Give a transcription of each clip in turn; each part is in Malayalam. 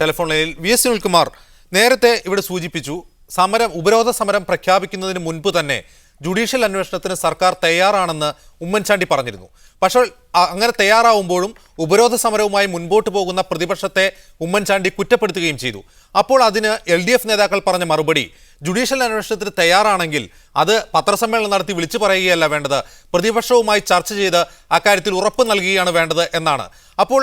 ടെലിഫോൺ ലൈനിൽ വി എസ് സുനിൽകുമാർ നേരത്തെ ഇവിടെ സൂചിപ്പിച്ചു സമരം ഉപരോധ സമരം പ്രഖ്യാപിക്കുന്നതിന് മുൻപ് തന്നെ ജുഡീഷ്യൽ അന്വേഷണത്തിന് സർക്കാർ തയ്യാറാണെന്ന് ഉമ്മൻചാണ്ടി പറഞ്ഞിരുന്നു. പക്ഷേ അങ്ങനെ തയ്യാറാവുമ്പോഴും ഉപരോധ സമരവുമായി മുൻപോട്ട് പോകുന്ന പ്രതിപക്ഷത്തെ ഉമ്മൻചാണ്ടി കുറ്റപ്പെടുത്തുകയും ചെയ്തു. അപ്പോൾ അതിന് എൽ ഡി എഫ് നേതാക്കൾ പറഞ്ഞ മറുപടി ജുഡീഷ്യൽ അന്വേഷണത്തിന് തയ്യാറാണെങ്കിൽ അത് പത്രസമ്മേളനം നടത്തി വിളിച്ചു പറയുകയല്ല വേണ്ടത് പ്രതിപക്ഷവുമായി ചർച്ച ചെയ്ത് അക്കാര്യത്തിൽ ഉറപ്പ് നൽകുകയാണ് വേണ്ടത് എന്നാണ്. അപ്പോൾ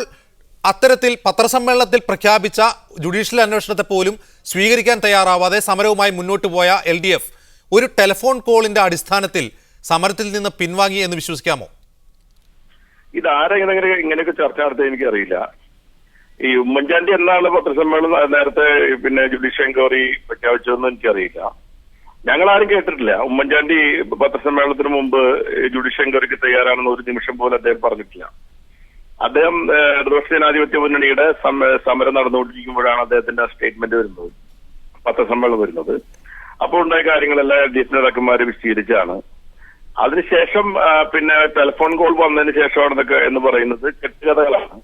അത്തരത്തിൽ പത്രസമ്മേളനത്തിൽ പ്രഖ്യാപിച്ച ജുഡീഷ്യൽ അന്വേഷണത്തെ പോലും സ്വീകരിക്കാൻ തയ്യാറാവാതെ സമരവുമായി മുന്നോട്ട് പോയ എൽ ഡി എഫ് ഒരു ടെലിഫോൺ കോളിന്റെ അടിസ്ഥാനത്തിൽ സമരത്തിൽ നിന്ന് പിൻവാങ്ങി എന്ന് വിശ്വസിക്കാമോ? ഇത് ഇങ്ങനെ ഇങ്ങനെയൊക്കെ ചർച്ച നടത്തിയത് എനിക്കറിയില്ല. ഈ ഉമ്മൻചാണ്ടി എന്നാണ് പത്രസമ്മേളനം നേരത്തെ പിന്നെ ജുഡീഷ്യൽ എൻക്വയറി പ്രഖ്യാപിച്ചതെന്ന് എനിക്കറിയില്ല. ഞങ്ങൾ ആരും കേട്ടിട്ടില്ല. ഉമ്മൻചാണ്ടി പത്രസമ്മേളനത്തിന് മുമ്പ് ജുഡീഷ്യൽ എൻക്വയറിക്ക് തയ്യാറാണെന്ന് ഒരു നിമിഷം പോലും അദ്ദേഹം പറഞ്ഞിട്ടില്ല. അദ്ദേഹം ജനാധിപത്യ മുന്നണിയുടെ സമരം നടന്നുകൊണ്ടിരിക്കുമ്പോഴാണ് അദ്ദേഹത്തിന്റെ സ്റ്റേറ്റ്മെന്റ് വരുന്നത്. പത്രസമ്മേളനം വരുന്നത്. അപ്പോൾ ഉണ്ടായ കാര്യങ്ങളെല്ലാം എൽ ഡി എഫ് നേതാക്കന്മാർ വിശദീകരിച്ചാണ് അതിനുശേഷം പിന്നെ ടെലിഫോൺ കോൾ വന്നതിന് ശേഷമാണെന്നൊക്കെ എന്ന് പറയുന്നത് കെട്ടുകഥകളാണ്.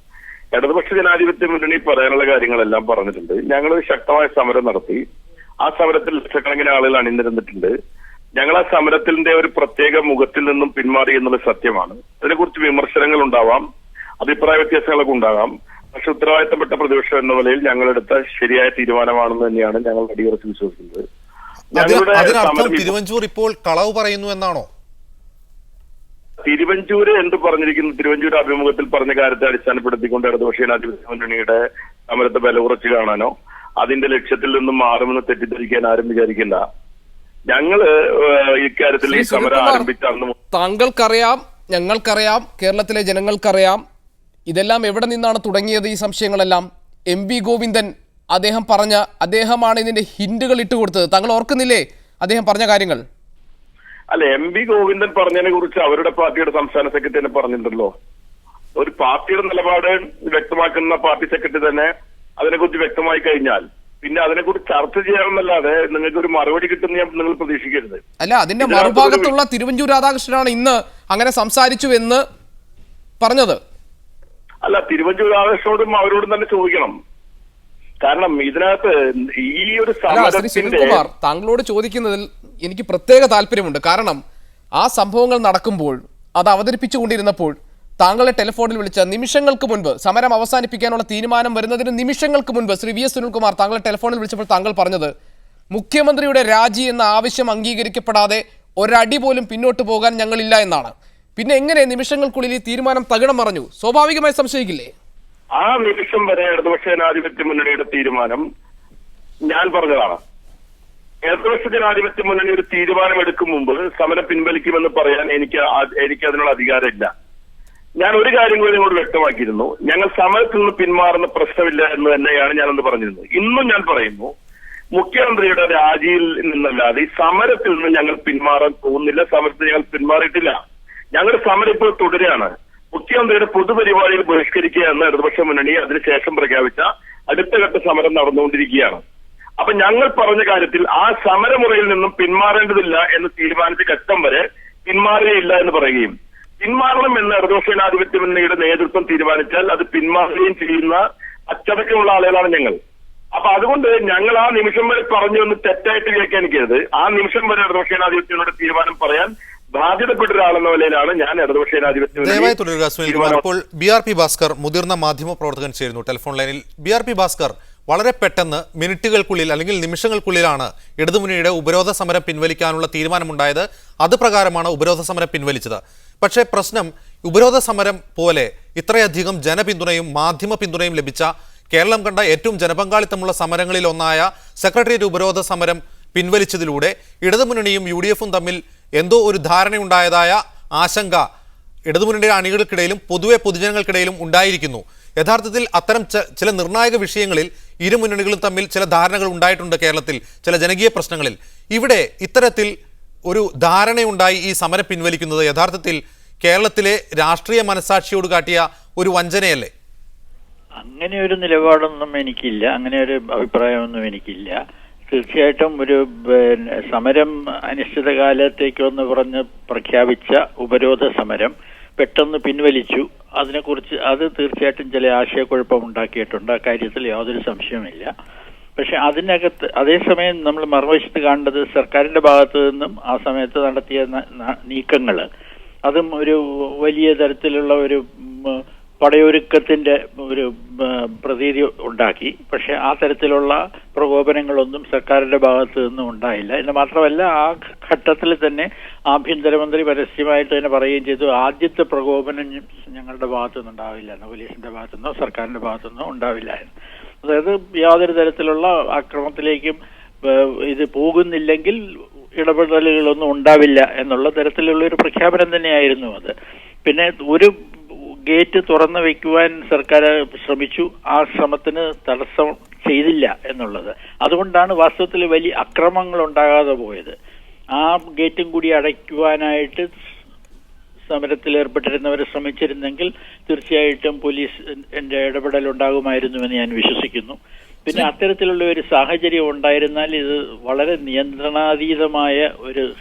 ഇടതുപക്ഷ ജനാധിപത്യ മുന്നണി പറയാനുള്ള കാര്യങ്ങളെല്ലാം പറഞ്ഞിട്ടുണ്ട്. ഞങ്ങൾ ശക്തമായ സമരം നടത്തി. ആ സമരത്തിൽ ലക്ഷക്കണക്കിന് ആളുകൾ അണിനിരന്നിട്ടുണ്ട്. ഞങ്ങൾ ആ സമരത്തിന്റെ ഒരു പ്രത്യേക മുഖത്തിൽ നിന്നും പിന്മാറി എന്നുള്ളത് സത്യമാണ്. അതിനെക്കുറിച്ച് വിമർശനങ്ങൾ ഉണ്ടാവാം. അഭിപ്രായ വ്യത്യാസങ്ങളൊക്കെ ഉണ്ടാകാം. പക്ഷെ ഉത്തരവാദിത്തപ്പെട്ട പ്രതിപക്ഷം എന്ന നിലയിൽ ഞങ്ങളെടുത്ത ശരിയായ തീരുമാനമാണെന്ന് തന്നെയാണ് ഞങ്ങൾ അടിയുറച്ച് വിശ്വസിക്കുന്നത്. അതിനർത്ഥം തിരുവഞ്ചൂർ ഇപ്പോൾ കളവ് പറയുന്നു എന്നാണോ? തിരുവഞ്ചൂര് എന്ത് പറഞ്ഞിരിക്കുന്നു? തിരുവഞ്ചൂർ അഭിമുഖത്തിൽ പറഞ്ഞ കാര്യത്തെ അടിസ്ഥാനപ്പെടുത്തിക്കൊണ്ട് ഇടതുപക്ഷ ജനാധിപത്യ മുന്നണിയുടെ സമരത്തെ വില ഉറച്ചു കാണാനോ അതിന്റെ ലക്ഷ്യത്തിൽ നിന്നും മാറുമെന്ന് തെറ്റിദ്ധരിക്കാൻ ആരും വിചാരിക്കില്ല. ഞങ്ങൾ ഇക്കാര്യത്തിൽ ഈ സമരം ആരംഭിച്ച അന്ന് താങ്കൾക്കറിയാം ഞങ്ങൾക്കറിയാം കേരളത്തിലെ ജനങ്ങൾക്കറിയാം ഇതെല്ലാം എവിടെ നിന്നാണ് തുടങ്ങിയത് ഈ സംശയങ്ങളെല്ലാം? എം വി ഗോവിന്ദൻ അദ്ദേഹം പറഞ്ഞ അദ്ദേഹമാണ് ഇതിന്റെ ഹിന്റുകൾ ഇട്ടുകൊടുത്തത് താങ്കൾ ഓർക്കുന്നില്ലേ അദ്ദേഹം പറഞ്ഞ കാര്യങ്ങൾ? അല്ല എം വി ഗോവിന്ദൻ പറഞ്ഞതിനെ കുറിച്ച് അവരുടെ പാർട്ടിയുടെ സംസ്ഥാന സെക്രട്ടറി തന്നെ പറഞ്ഞിട്ടുണ്ടല്ലോ. ഒരു പാർട്ടിയുടെ നിലപാട് വ്യക്തമാക്കുന്ന പാർട്ടി സെക്രട്ടറി തന്നെ അതിനെക്കുറിച്ച് വ്യക്തമായി കഴിഞ്ഞാൽ പിന്നെ അതിനെക്കുറിച്ച് ചർച്ച ചെയ്യാമെന്നല്ലാതെ നിങ്ങൾക്ക് ഒരു മറുപടി കിട്ടുന്ന ഞാൻ നിങ്ങൾ പ്രതീക്ഷിക്കരുത്. അല്ല അതിന്റെ മറുഭാഗത്തുള്ള തിരുവഞ്ചൂർ രാധാകൃഷ്ണനാണ് ഇന്ന് അങ്ങനെ സംസാരിച്ചു എന്ന് പറഞ്ഞത്. അല്ല തിരുവഞ്ചൂർ ആവേശത്തോടും അവരോടും തന്നെ ചോദിക്കണം. കാരണം ഇതിനകത്ത് ഈ ഒരു സമരത്തിന്റെ താങ്കളോട് ചോദിക്കുന്നതിൽ എനിക്ക് പ്രത്യേക താല്പര്യമുണ്ട്. കാരണം ആ സംഭവങ്ങൾ നടക്കുമ്പോൾ അത് അവതരിപ്പിച്ചുകൊണ്ടിരുന്നപ്പോൾ താങ്കളെ ടെലിഫോണിൽ വിളിച്ച നിമിഷങ്ങൾക്ക് മുൻപ് സമരം അവസാനിപ്പിക്കാനുള്ള തീരുമാനം വരുന്നതിന് നിമിഷങ്ങൾക്ക് മുൻപ് ശ്രീ വി എസ് സുനിൽകുമാർ താങ്കളെ ടെലിഫോണിൽ വിളിച്ചപ്പോൾ താങ്കൾ പറഞ്ഞത് മുഖ്യമന്ത്രിയുടെ രാജി എന്ന ആവശ്യം അംഗീകരിക്കപ്പെടാതെ ഒരടി പോലും പിന്നോട്ട് പോകാൻ ഞങ്ങളില്ല എന്നാണ്. പിന്നെ എങ്ങനെ നിമിഷങ്ങൾക്കുള്ളിൽ ഈ തീരുമാനം തകിടം മറഞ്ഞു? സ്വാഭാവികമായി സംശയിക്കില്ലേ? ആ നിമിഷം വരെ ഇടതുപക്ഷ ജനാധിപത്യ മുന്നണിയുടെ തീരുമാനം ഞാൻ പറഞ്ഞതാണ്. ഇടതുപക്ഷ ജനാധിപത്യ മുന്നണി ഒരു തീരുമാനം എടുക്കും മുമ്പ് സമരം പിൻവലിക്കുമെന്ന് പറയാൻ എനിക്ക് എനിക്ക് അതിനുള്ള അധികാരമില്ല. ഞാൻ ഒരു കാര്യം കൂടി നിങ്ങളോട് വ്യക്തമാക്കിയിരുന്നു. ഞങ്ങൾ സമരത്തിൽ നിന്ന് പിന്മാറുന്ന പ്രശ്നമില്ല എന്ന് തന്നെയാണ് ഞാനന്ന് പറഞ്ഞിരുന്നത്. ഇന്നും ഞാൻ പറയുന്നു മുഖ്യമന്ത്രിയുടെ രാജിയിൽ നിന്നല്ലാതെ സമരത്തിൽ നിന്ന് ഞങ്ങൾ പിന്മാറാൻ പോകുന്നില്ല സമരത്തിൽ ഞങ്ങൾ പിന്മാറിയിട്ടില്ല. ഞങ്ങളുടെ സമരം ഇപ്പോൾ തുടരുകയാണ്. മുഖ്യമന്ത്രിയുടെ പൊതുപരിപാടിയിൽ ബഹിഷ്കരിക്കുക എന്ന ഇടതുപക്ഷ മുന്നണി അതിനുശേഷം പ്രഖ്യാപിച്ച അടുത്ത ഘട്ട സമരം നടന്നുകൊണ്ടിരിക്കുകയാണ്. അപ്പൊ ഞങ്ങൾ പറഞ്ഞ കാര്യത്തിൽ ആ സമരമുറയിൽ നിന്നും പിന്മാറേണ്ടതില്ല എന്ന് തീരുമാനിച്ച ഘട്ടം വരെ പിന്മാറുകയില്ല എന്ന് പറയുകയും പിന്മാറണം എന്ന് ഇടതുപക്ഷ ജനാധിപത്യ മുന്നണിയുടെ നേതൃത്വം തീരുമാനിച്ചാൽ അത് പിന്മാറുകയും ചെയ്യുന്ന അച്ചടക്കമുള്ള ആളുകളാണ് ഞങ്ങൾ. അപ്പൊ അതുകൊണ്ട് ഞങ്ങൾ ആ നിമിഷം വരെ പറഞ്ഞു എന്ന് തെറ്റായിട്ട് വ്യാഖ്യാനിക്കരുത്. ആ നിമിഷം വരെ ഇടതുപക്ഷ ജനാധിപത്യത്തിനോട് തീരുമാനം പറയാൻ ബാധ്യതപ്പെട്ട ഒരാളെന്ന നിലയിലാണ് ഞാൻ ഇടതുപക്ഷ ദയവായി തുടരുക സുനിൽ കുമാർ. ഇപ്പോൾ ബി ആർ പി ഭാസ്കർ മുതിർന്ന മാധ്യമ പ്രവർത്തകൻ ചേരുന്നു ടെലിഫോൺ ലൈനിൽ. ബി ആർ പി ഭാസ്കർ വളരെ പെട്ടെന്ന് മിനിറ്റുകൾക്കുള്ളിൽ അല്ലെങ്കിൽ നിമിഷങ്ങൾക്കുള്ളിലാണ് ഇടതുമുന്നണിയുടെ ഉപരോധ സമരം പിൻവലിക്കാനുള്ള തീരുമാനമുണ്ടായത്. അത് പ്രകാരമാണ് ഉപരോധ സമരം പിൻവലിച്ചത്. പക്ഷേ പ്രശ്നം ഉപരോധ സമരം പോലെ ഇത്രയധികം ജനപിന്തുണയും മാധ്യമ പിന്തുണയും ലഭിച്ച കേരളം കണ്ട ഏറ്റവും ജനപങ്കാളിത്തമുള്ള സമരങ്ങളിൽ ഒന്നായ സെക്രട്ടേറിയറ്റ് ഉപരോധ സമരം പിൻവലിച്ചതിലൂടെ ഇടതുമുന്നണിയും യു ഡി എഫും തമ്മിൽ എന്തോ ഒരു ധാരണയുണ്ടായതായ ആശങ്ക ഇടതുമുന്നണിയുടെ അണികൾക്കിടയിലും പൊതുവെ പൊതുജനങ്ങൾക്കിടയിലും ഉണ്ടായിരിക്കുന്നു. യഥാർത്ഥത്തിൽ അത്തരം ചില നിർണായക വിഷയങ്ങളിൽ ഇരു മുന്നണികളും തമ്മിൽ ചില ധാരണകൾ ഉണ്ടായിട്ടുണ്ട് കേരളത്തിൽ ചില ജനകീയ പ്രശ്നങ്ങളിൽ. ഇവിടെ ഇത്തരത്തിൽ ഒരു ധാരണയുണ്ടായി ഈ സമരം പിൻവലിക്കുന്നത് യഥാർത്ഥത്തിൽ കേരളത്തിലെ രാഷ്ട്രീയ മനസാക്ഷിയോട് കാട്ടിയ ഒരു വഞ്ചനയല്ലേ? അങ്ങനെ ഒരു നിലപാടൊന്നും എനിക്കില്ല. അങ്ങനെ ഒരു അഭിപ്രായമൊന്നും എനിക്കില്ല. തീർച്ചയായിട്ടും ഒരു പിന്നെ സമരം അനിശ്ചിതകാലത്തേക്കെന്ന് പറഞ്ഞ് പ്രഖ്യാപിച്ച ഉപരോധ സമരം പെട്ടെന്ന് പിൻവലിച്ചു. അതിനെക്കുറിച്ച് അത് തീർച്ചയായിട്ടും ചില ആശയക്കുഴപ്പം ഉണ്ടാക്കിയിട്ടുണ്ട്. കാര്യത്തിൽ യാതൊരു സംശയവുമില്ല. പക്ഷെ അതിനകത്ത് അതേസമയം നമ്മൾ മറുവശത്ത് കാണേണ്ടത് സർക്കാരിന്റെ ഭാഗത്തു നിന്നും ആ സമയത്ത് നടത്തിയ ന- ന- അതും ഒരു വലിയ തരത്തിലുള്ള ഒരു പടയൊരുക്കത്തിന്റെ ഒരു പ്രതീതി ഉണ്ടാക്കി. പക്ഷെ ആ തരത്തിലുള്ള പ്രകോപനങ്ങളൊന്നും സർക്കാരിന്റെ ഭാഗത്തു നിന്നും ഉണ്ടായില്ല. എന്ന് മാത്രമല്ല ആ ഘട്ടത്തിൽ തന്നെ ആഭ്യന്തരമന്ത്രി പരസ്യമായിട്ട് തന്നെ പറയുകയും ചെയ്തു ആദ്യത്തെ പ്രകോപനം ഞങ്ങളുടെ ഭാഗത്തു നിന്നുണ്ടാവില്ല. എന്ന് പോലീസിന്റെ ഭാഗത്തു നിന്നോ സർക്കാരിന്റെ ഭാഗത്തു നിന്നോ ഉണ്ടാവില്ല അതായത് യാതൊരു തരത്തിലുള്ള ആക്രമണത്തിലേക്കും ഇത് പോകുന്നില്ലെങ്കിൽ ഇടപെടലുകളൊന്നും ഉണ്ടാവില്ല എന്നുള്ള തരത്തിലുള്ള ഒരു പ്രഖ്യാപനം തന്നെയായിരുന്നു അത്. പിന്നെ ഒരു ഗേറ്റ് തുറന്നു വയ്ക്കുവാൻ സർക്കാർ ശ്രമിച്ചു. ആ ശ്രമത്തിന് തടസ്സം ചെയ്തില്ല എന്നുള്ളത്. അതുകൊണ്ടാണ് വാസ്തവത്തിൽ വലിയ അക്രമങ്ങൾ ഉണ്ടാകാതെ പോയത്. ആ ഗേറ്റും കൂടി അടയ്ക്കുവാനായിട്ട് സമരത്തിൽ ഏർപ്പെട്ടിരുന്നവർ ശ്രമിച്ചിരുന്നെങ്കിൽ തീർച്ചയായിട്ടും പോലീസ് എന്റെ ഇടപെടൽ ഉണ്ടാകുമായിരുന്നുവെന്ന് ഞാൻ വിശ്വസിക്കുന്നു. പിന്നെ അത്തരത്തിലുള്ള ഒരു സാഹചര്യം ഉണ്ടായിരുന്നാൽ ഇത് വളരെ നിയന്ത്രണാതീതമായ ഒരു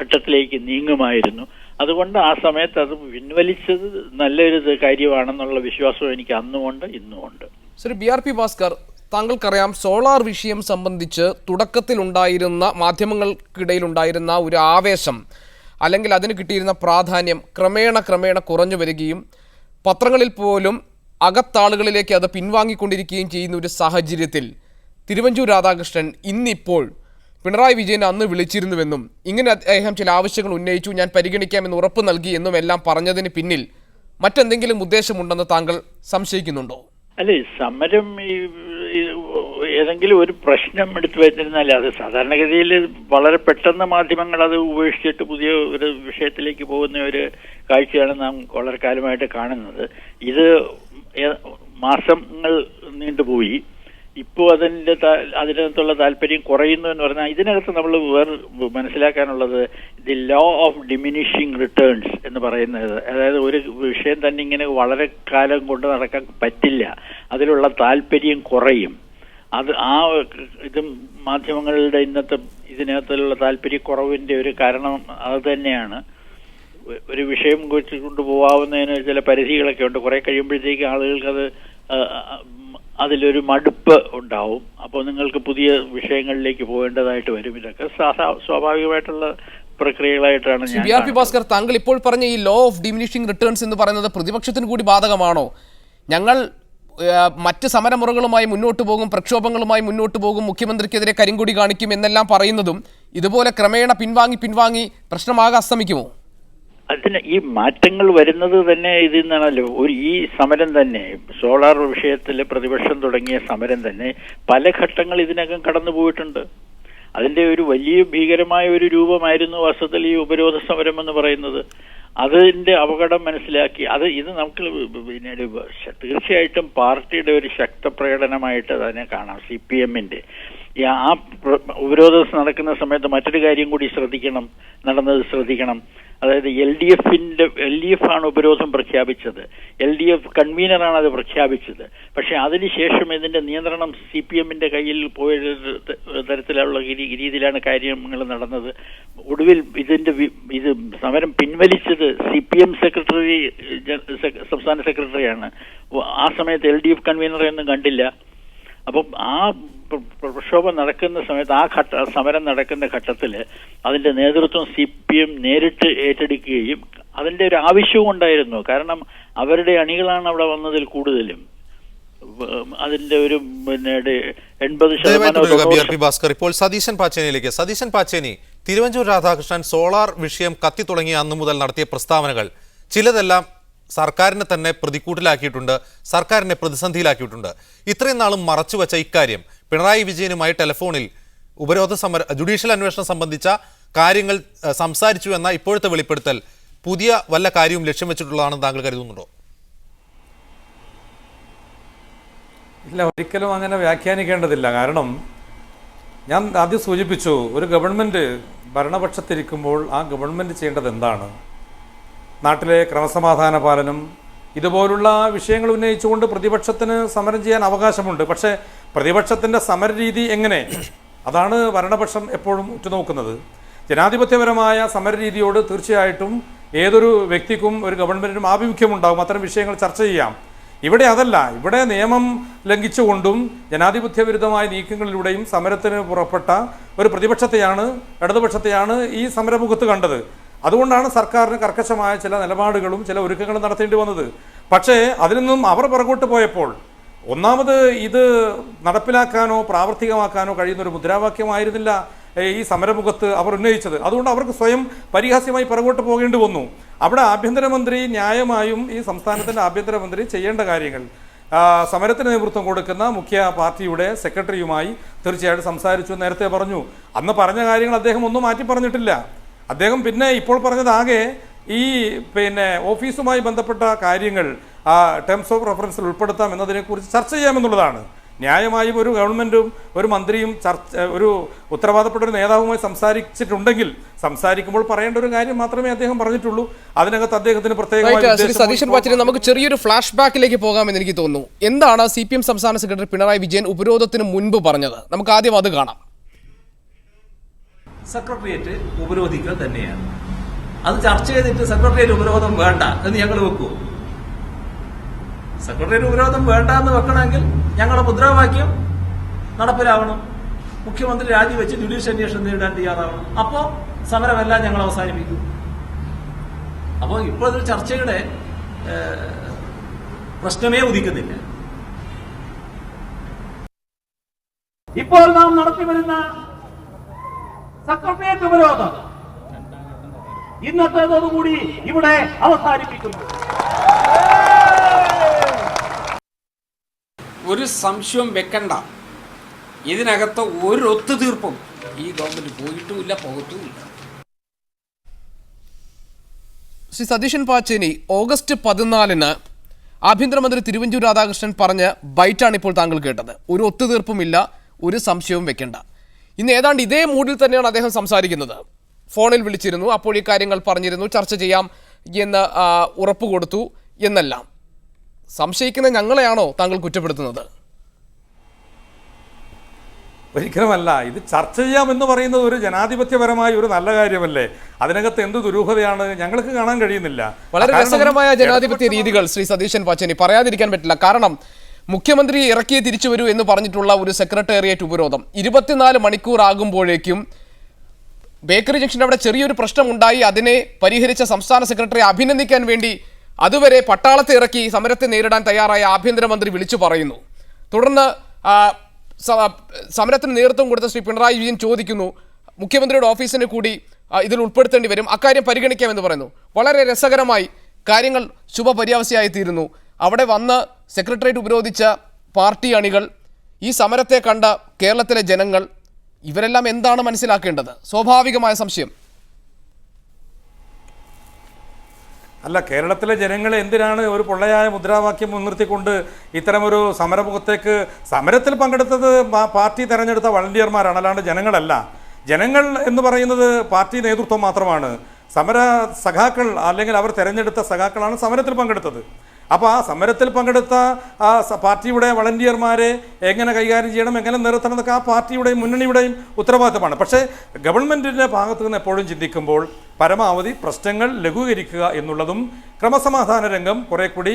ഘട്ടത്തിലേക്ക് നീങ്ങുമായിരുന്നു. അതുകൊണ്ട് ആ സമയത്ത് അത് പിൻവലിച്ചത് നല്ലൊരു കാര്യമാണെന്നുള്ള വിശ്വാസം എനിക്ക് അന്നുമുണ്ട് ഇന്നുമുണ്ട്. Shri B R P Bhaskar താങ്കൾക്കറിയാം solar വിഷയം സംബന്ധിച്ച് തുടക്കത്തിൽ ഉണ്ടായിരുന്ന മാധ്യമങ്ങൾക്കിടയിൽ ഉണ്ടായിരുന്ന ഒരു ആവേശം അല്ലെങ്കിൽ അതിന് കിട്ടിയിരുന്ന പ്രാധാന്യം ക്രമേണ ക്രമേണ കുറഞ്ഞു വരികയും പത്രങ്ങളിൽ പോലും അകത്താളുകളിലേക്ക് അത് പിൻവാങ്ങിക്കൊണ്ടിരിക്കുകയും ചെയ്യുന്ന ഒരു സാഹചര്യത്തിൽ തിരുവഞ്ചൂർ രാധാകൃഷ്ണൻ ഇന്നിപ്പോൾ പിണറായി വിജയൻ അന്ന് വിളിച്ചിരുന്നുവെന്നും ഇങ്ങനെ അദ്ദേഹം ചില ആവശ്യങ്ങൾ ഉന്നയിച്ചു ഞാൻ പരിഗണിക്കാമെന്ന് ഉറപ്പ് നൽകി എന്നും എല്ലാം പറഞ്ഞതിന് പിന്നിൽ മറ്റെന്തെങ്കിലും ഉദ്ദേശമുണ്ടെന്ന് താങ്കൾ സംശയിക്കുന്നുണ്ടോ? അല്ലെ സമരം ഈ ഏതെങ്കിലും ഒരു പ്രശ്നം എടുത്തു വെച്ചിരുന്നാൽ അത് സാധാരണഗതിയിൽ വളരെ പെട്ടെന്ന് മാധ്യമങ്ങൾ അത് ഉപേക്ഷിച്ചിട്ട് പുതിയ ഒരു വിഷയത്തിലേക്ക് പോകുന്ന ഒരു കാഴ്ചയാണ് നാം വളരെ കാലമായിട്ട് കാണുന്നത്. ഇത് മാസങ്ങൾ നീണ്ടുപോയി. ഇപ്പോൾ അതിന്റെ അതിനകത്തുള്ള താല്പര്യം കുറയുന്നു എന്ന് പറഞ്ഞാൽ ഇതിനകത്ത് നമ്മൾ വേറെ മനസ്സിലാക്കാനുള്ളത് the law of diminishing returns എന്ന് പറയുന്നത്. അതായത് ഒരു വിഷയം തന്നെ ഇങ്ങനെ വളരെ കാലം കൊണ്ട് നടക്കാൻ പറ്റില്ല. അതിലുള്ള താല്പര്യം കുറയും. അത് ആ ഇതും മാധ്യമങ്ങളുടെ ഇന്നത്തെ ഇതിനകത്തുള്ള താല്പര്യക്കുറവിന്റെ ഒരു കാരണം അത് തന്നെയാണ്. ഒരു വിഷയം കുറിച്ച് കൊണ്ടുപോകാവുന്നതിന് ചില പരിധികളൊക്കെ ഉണ്ട്. കുറെ കഴിയുമ്പോഴത്തേക്ക് ആളുകൾക്ക് അത് ആ, ആ, ഉം, അതിലൊരു മടുപ്പ് ഉണ്ടാവും. അപ്പോൾ നിങ്ങൾക്ക് പുതിയ വിഷയങ്ങളിലേക്ക് പോകേണ്ടതായിട്ട് വരും. ഇതൊക്കെ സ്വാഭാവികമായിട്ടുള്ള പ്രക്രിയകളായിട്ടാണ് ഞാൻ ബി ആർ പി ഭാസ്കർ താങ്കൾ ഇപ്പോൾ പറഞ്ഞ ഈ ലോ ഓഫ് ഡിമിനിഷിംഗ് റിട്ടേൺസ് എന്ന് പറയുന്നത് പ്രതിപക്ഷത്തിന് കൂടി ബാധകമാണോ? ഞങ്ങൾ മറ്റ് സമരമുറകളുമായി മുന്നോട്ട് പോകും പ്രക്ഷോഭങ്ങളുമായി മുന്നോട്ട് പോകും മുഖ്യമന്ത്രിക്കെതിരെ കരിങ്കൊടി കാണിക്കും എന്നെല്ലാം പറയുന്നതും ഇതുപോലെ ക്രമേണ പിൻവാങ്ങി പിൻവാങ്ങി പ്രശ്നമാകെ അസ്തമിക്കുമോ? അതിന് ഈ മാറ്റങ്ങൾ വരുന്നത് തന്നെ ഇതിൽ നിന്നാണല്ലോ. ഒരു ഈ സമരം തന്നെ സോളാർ വിഷയത്തിൽ പ്രതിപക്ഷം തുടങ്ങിയ സമരം തന്നെ പല ഘട്ടങ്ങൾ ഇതിനകം കടന്നു പോയിട്ടുണ്ട് അതിന്റെ ഒരു വലിയ ഭീകരമായ ഒരു രൂപമായിരുന്നു വാസ്തവത്തിൽ ഈ ഉപരോധ സമരം എന്ന് പറയുന്നത്. അതിന്റെ അപകടം മനസ്സിലാക്കി. അത് ഇത് നമുക്ക് പിന്നെ തീർച്ചയായിട്ടും പാർട്ടിയുടെ ഒരു ശക്തപ്രകടനമായിട്ട് അതിനെ കാണാം. സി പി എമ്മിന്റെ ഈ ആ പ്ര- ഉപരോധം നടക്കുന്ന സമയത്ത് മറ്റൊരു കാര്യം കൂടി ശ്രദ്ധിക്കണം നടന്നത് ശ്രദ്ധിക്കണം. അതായത് എൽ ഡി എഫിന്റെ എൽ ഡി എഫ് ആണ് ഉപരോധം പ്രഖ്യാപിച്ചത്. എൽ ഡി എഫ് കൺവീനറാണ് അത് പ്രഖ്യാപിച്ചത്. പക്ഷെ അതിനുശേഷം ഇതിന്റെ നിയന്ത്രണം സി പി എമ്മിന്റെ കയ്യിൽ പോയ തരത്തിലുള്ള രീതി- രീതിയിലാണ് കാര്യങ്ങൾ നടന്നത്. ഒടുവിൽ ഇതിന്റെ ഇത് സമരം പിൻവലിച്ചത് സി പി എം സെക്രട്ടറി സംസ്ഥാന സെക്രട്ടറിയാണ്. ആ സമയത്ത് എൽ ഡി എഫ് കൺവീനറെ ഒന്നും കണ്ടില്ല. അപ്പം ആ പ്ര- പ്ര- പ്രക്ഷോഭം നടക്കുന്ന സമയത്ത് ആ ഘട്ട സമരം നടക്കുന്ന ഘട്ടത്തിൽ അതിന്റെ നേതൃത്വം സി പി എം നേരിട്ട് ഏറ്റെടുക്കുകയും അതിന്റെ ഒരു ആവശ്യവും ഉണ്ടായിരുന്നു. കാരണം അവരുടെ അണികളാണ് അവിടെ വന്നതിൽ കൂടുതലും. അതിന്റെ ഒരു പിന്നെ എൺപത് ശതമാനം ഭാസ്കർ. ഇപ്പോൾ സതീശൻ പാച്ചേനിയിലേക്ക്. സതീശൻ പാച്ചേനി തിരുവഞ്ചൂർ രാധാകൃഷ്ണൻ സോളാർ വിഷയം കത്തി തുടങ്ങിയ അന്നു മുതൽ നടത്തിയ പ്രസ്താവനകൾ. ചിലതെല്ലാം സർക്കാരിനെ തന്നെ പ്രതിക്കൂട്ടിലാക്കിയിട്ടുണ്ട് സർക്കാരിനെ പ്രതിസന്ധിയിലാക്കിയിട്ടുണ്ട്. ഇത്രയും നാളും മറച്ചു വച്ച ഇക്കാര്യം പിണറായി വിജയനുമായി ടെലിഫോണിൽ ഉപരോധ സമര ജുഡീഷ്യൽ അന്വേഷണം സംബന്ധിച്ച കാര്യങ്ങൾ സംസാരിച്ചു എന്ന ഇപ്പോഴത്തെ വെളിപ്പെടുത്തൽ പുതിയ വല്ല കാര്യവും ലക്ഷ്യം വെച്ചിട്ടുള്ളതാണെന്ന് താങ്കൾ കരുതുന്നുണ്ടോ? ഇല്ല ഒരിക്കലും അങ്ങനെ വ്യാഖ്യാനിക്കേണ്ടതില്ല. കാരണം ഞാൻ ആദ്യം സൂചിപ്പിച്ചു ഒരു ഗവൺമെന്റ് ഭരണപക്ഷത്തിരിക്കുമ്പോൾ ആ ഗവൺമെന്റ് ചെയ്യേണ്ടത് എന്താണ്? നാട്ടിലെ ക്രമസമാധാന പാലനം ഇതുപോലുള്ള വിഷയങ്ങൾ ഉന്നയിച്ചുകൊണ്ട് പ്രതിപക്ഷത്തിന് സമരം ചെയ്യാൻ അവകാശമുണ്ട്. പക്ഷേ പ്രതിപക്ഷത്തിന്റെ സമരരീതി എങ്ങനെ? അതാണ് ഭരണപക്ഷം എപ്പോഴും ഉറ്റുനോക്കുന്നത്. ജനാധിപത്യപരമായ സമരരീതിയോട് തീർച്ചയായിട്ടും ഏതൊരു വ്യക്തിക്കും ഒരു ഗവൺമെന്റിനും ആഭിമുഖ്യമുണ്ടാകും അത്തരം വിഷയങ്ങൾ ചർച്ച ചെയ്യാം. ഇവിടെ അതല്ല. ഇവിടെ നിയമം ലംഘിച്ചുകൊണ്ടും ജനാധിപത്യ വിരുദ്ധമായ നീക്കങ്ങളിലൂടെയും സമരത്തിന് പുറപ്പെട്ട ഒരു പ്രതിപക്ഷത്തെയാണ് ഇടതുപക്ഷത്തെയാണ് ഈ സമരമുഖത്ത് കണ്ടത്. അതുകൊണ്ടാണ് സർക്കാരിന് കർക്കശമായ ചില നിലപാടുകളും ചില ഒരുക്കങ്ങളും നടത്തേണ്ടി വന്നത്. പക്ഷേ അതിൽ നിന്നും അവർ പുറകോട്ട് പോയപ്പോൾ ഒന്നാമത് ഇത് നടപ്പിലാക്കാനോ പ്രാവർത്തികമാക്കാനോ കഴിയുന്ന ഒരു മുദ്രാവാക്യമായിരുന്നില്ല ഈ സമരമുഖത്ത് അവർ ഉന്നയിച്ചത്. അതുകൊണ്ട് അവർക്ക് സ്വയം പരിഹാസ്യമായി പുറകോട്ട് പോകേണ്ടി വന്നു. അവിടെ ആഭ്യന്തരമന്ത്രി ന്യായമായും ഈ സംസ്ഥാനത്തിന്റെ ആഭ്യന്തരമന്ത്രി ചെയ്യേണ്ട കാര്യങ്ങൾ. സമരത്തിന് നേതൃത്വം കൊടുക്കുന്ന മുഖ്യ പാർട്ടിയുടെ സെക്രട്ടറിയുമായി തീർച്ചയായിട്ടും സംസാരിച്ചു നേരത്തെ പറഞ്ഞു. അന്ന് പറഞ്ഞ കാര്യങ്ങൾ അദ്ദേഹം ഒന്നും മാറ്റി പറഞ്ഞിട്ടില്ല അദ്ദേഹം പിന്നെ ഇപ്പോൾ പറഞ്ഞതാകെ ഈ പിന്നെ ഓഫീസുമായി ബന്ധപ്പെട്ട കാര്യങ്ങൾ ആ ടേംസ് ഓഫ് റെഫറൻസിൽ ഉൾപ്പെടുത്താം എന്നതിനെക്കുറിച്ച് ചർച്ച ചെയ്യാമെന്നുള്ളതാണ്. ന്യായമായും ഒരു ഗവൺമെന്റും ഒരു മന്ത്രിയും ചർച്ച ഒരു ഉത്തരവാദപ്പെട്ട ഒരു നേതാവുമായി സംസാരിച്ചിട്ടുണ്ടെങ്കിൽ സംസാരിക്കുമ്പോൾ പറയേണ്ട ഒരു കാര്യം മാത്രമേ അദ്ദേഹം പറഞ്ഞിട്ടുള്ളൂ. അതിനകത്ത് അദ്ദേഹത്തിന് പ്രത്യേകമായി സതീശൻ പാച്ചിന് നമുക്ക് ചെറിയൊരു ഫ്ലാഷ് ബാക്കിലേക്ക് പോകാമെന്ന് എനിക്ക് തോന്നുന്നു. എന്താണ് സി പി എം സംസ്ഥാന സെക്രട്ടറി പിണറായി വിജയൻ ഉപരോധത്തിന് മുൻപ് പറഞ്ഞത്? നമുക്ക് ആദ്യം അത് കാണാം. സെക്രട്ടേറിയറ്റ് ഉപരോധിക്കുക തന്നെയാണ്. അത് ചർച്ച ചെയ്തിട്ട് സെക്രട്ടേറിയറ്റ് ഉപരോധം വേണ്ട എന്ന് ഞങ്ങൾ വെക്കൂ. സെക്രട്ടേറിയറ്റ് ഉപരോധം വേണ്ട എന്ന് വെക്കണമെങ്കിൽ ഞങ്ങളുടെ മുദ്രാവാക്യം നടപ്പിലാവണം. മുഖ്യമന്ത്രി രാജിവെച്ച് ജുഡീഷ്യൽ അന്വേഷണം നേരിടാൻ തയ്യാറാവണം. അപ്പോ സമരമെല്ലാം ഞങ്ങൾ അവസാനിപ്പിക്കും. അപ്പോൾ ഇപ്പോൾ ഒരു ചർച്ചയുടെ പ്രശ്നമേ ഉദിക്കുന്നില്ല. ഇപ്പോൾ നാം നടത്തിവരുന്ന സെക്രട്ടേറിയറ്റ് ഉപരോധം. ഇന്നത്തേതോടുകൂടി ഇവിടെ അവസാനിപ്പിക്കുന്നു. ഒരു സംശയം വെക്കണ്ട. ഇതിനകത്ത് ഒരു ഒത്തുതീർപ്പും ഈ ഗവൺമെന്റ് പോയിട്ടുമില്ല പോകത്തുമില്ല. ശ്രീ സതീശൻ പാച്ചേനി ഓഗസ്റ്റ് പതിനാലിന് ആഭ്യന്തരമന്ത്രി തിരുവഞ്ചൂർ രാധാകൃഷ്ണൻ പറഞ്ഞ ബൈറ്റാണ് ഇപ്പോൾ താങ്കൾ കേട്ടത്. ഒരു ഒത്തുതീർപ്പുമില്ല ഒരു സംശയവും വെക്കണ്ട. ഇന്ന് ഏതാണ്ട് ഇതേ മൂഡിൽ തന്നെയാണ് അദ്ദേഹം സംസാരിക്കുന്നത്. ഫോണിൽ വിളിച്ചിരുന്നു അപ്പോൾ ഈ കാര്യങ്ങൾ പറഞ്ഞിരുന്നു ചർച്ച ചെയ്യാം എന്ന് ഉറപ്പ് കൊടുത്തു എന്നെല്ലാം. സംശയിക്കുന്ന ഞങ്ങളെയാണോ താങ്കൾ കുറ്റപ്പെടുത്തുന്നത്? ഒരിക്കലുമല്ല ഇത് ചർച്ച ചെയ്യാമെന്ന് പറയുന്നത് ഒരു ജനാധിപത്യപരമായ ഒരു നല്ല കാര്യമല്ലേ? അതിനകത്ത് എന്ത് ദുരൂഹതയാണ്? ഞങ്ങൾക്ക് കാണാൻ കഴിയുന്നില്ല. വളരെ രസകരമായ ജനാധിപത്യ രീതികൾ ശ്രീ സതീശൻ പാച്ചേനി പറയാതിരിക്കാൻ പറ്റില്ല. കാരണം മുഖ്യമന്ത്രി ഇറക്കിയെ തിരിച്ചു വരൂ എന്ന് പറഞ്ഞിട്ടുള്ള ഒരു സെക്രട്ടേറിയറ്റ് ഉപരോധം. ഇരുപത്തിനാല് മണിക്കൂർ ആകുമ്പോഴേക്കും ബേക്കറി ജംഗ്ഷൻ അവിടെ ചെറിയൊരു പ്രശ്നം ഉണ്ടായി. അതിനെ പരിഹരിച്ച സംസ്ഥാന സെക്രട്ടറി അഭിനന്ദിക്കാൻ വേണ്ടി അതുവരെ പട്ടാളത്തെ ഇറക്കി സമരത്തെ നേരിടാൻ തയ്യാറായ ആഭ്യന്തരമന്ത്രി വിളിച്ചു പറയുന്നു. തുടർന്ന് സമരത്തിന് നേതൃത്വം കൊടുത്ത ശ്രീ പിണറായി വിജയൻ ചോദിക്കുന്നു മുഖ്യമന്ത്രിയുടെ ഓഫീസിനെ കൂടി ഇതിൽ ഉൾപ്പെടുത്തേണ്ടി വരും. അക്കാര്യം പരിഗണിക്കാമെന്ന് പറയുന്നു. വളരെ രസകരമായി കാര്യങ്ങൾ ശുഭപര്യാവസ്ഥയായി തീരുന്നു അവിടെ വന്ന് സെക്രട്ടേറിയറ്റ് ഉപരോധിച്ച പാർട്ടി അണികൾ ഈ സമരത്തെ കണ്ട കേരളത്തിലെ ജനങ്ങൾ ഇവരെല്ലാം എന്താണ് മനസ്സിലാക്കേണ്ടത്? സ്വാഭാവികമായ സംശയം. അല്ല കേരളത്തിലെ ജനങ്ങൾ എന്തിനാണ് ഒരു പൊള്ളയായ മുദ്രാവാക്യം മുൻനിർത്തിക്കൊണ്ട് ഇത്തരമൊരു സമരമുഖത്തേക്ക് സമരത്തിൽ പങ്കെടുത്തത് പാർട്ടി തെരഞ്ഞെടുത്ത വളണ്ടിയർമാരാണ് അല്ലാണ്ട് ജനങ്ങളല്ല. ജനങ്ങൾ എന്ന് പറയുന്നത് പാർട്ടി നേതൃത്വം മാത്രമാണ്. സമര സഖാക്കൾ അല്ലെങ്കിൽ അവർ തെരഞ്ഞെടുത്ത സഖാക്കളാണ് സമരത്തിൽ പങ്കെടുത്തത്. അപ്പോൾ ആ സമരത്തിൽ പങ്കെടുത്ത ആ പാർട്ടിയുടെ വളണ്ടിയർമാരെ എങ്ങനെ കൈകാര്യം ചെയ്യണം എങ്ങനെ നിർത്തണം എന്നൊക്കെ ആ പാർട്ടിയുടെയും മുന്നണിയുടെയും ഉത്തരവാദിത്തമാണ്. പക്ഷേ ഗവൺമെന്റിന്റെ ഭാഗത്തു നിന്ന് എപ്പോഴും ചിന്തിക്കുമ്പോൾ പരമാവധി പ്രശ്നങ്ങൾ ലഘൂകരിക്കുക എന്നുള്ളതും ക്രമസമാധാന രംഗം കുറെ കൂടി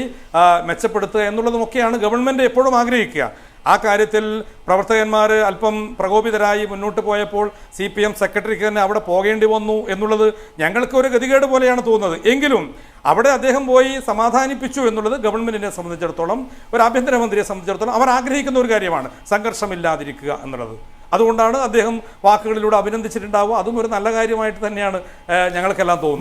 മെച്ചപ്പെടുത്തുക എന്നുള്ളതുമൊക്കെയാണ് ഗവൺമെന്റ് എപ്പോഴും ആഗ്രഹിക്കുക. ആ കാര്യത്തിൽ പ്രവർത്തകന്മാർ അല്പം പ്രകോപിതരായി മുന്നോട്ട് പോയപ്പോൾ സി പി എം സെക്രട്ടറിക്ക് തന്നെ അവിടെ പോകേണ്ടി വന്നു എന്നുള്ളത് ഞങ്ങൾക്ക് ഒരു ഗതികേട് പോലെയാണ് തോന്നുന്നത്. എങ്കിലും അവിടെ അദ്ദേഹം പോയി സമാധാനിപ്പിച്ചു എന്നുള്ളത് ഗവൺമെന്റിനെ സംബന്ധിച്ചിടത്തോളം ഒരു ആഭ്യന്തരമന്ത്രിയെ സംബന്ധിച്ചിടത്തോളം അവർ ആഗ്രഹിക്കുന്ന ഒരു കാര്യമാണ് സംഘർഷമില്ലാതിരിക്കുക എന്നുള്ളത്. അതുകൊണ്ടാണ് അദ്ദേഹം വാക്കുകളിലൂടെ അഭിനന്ദിച്ചിട്ടുണ്ടാവുക. അതും ഒരു നല്ല കാര്യമായിട്ട് തന്നെയാണ് ഞങ്ങൾക്കെല്ലാം തോന്നുന്നത്.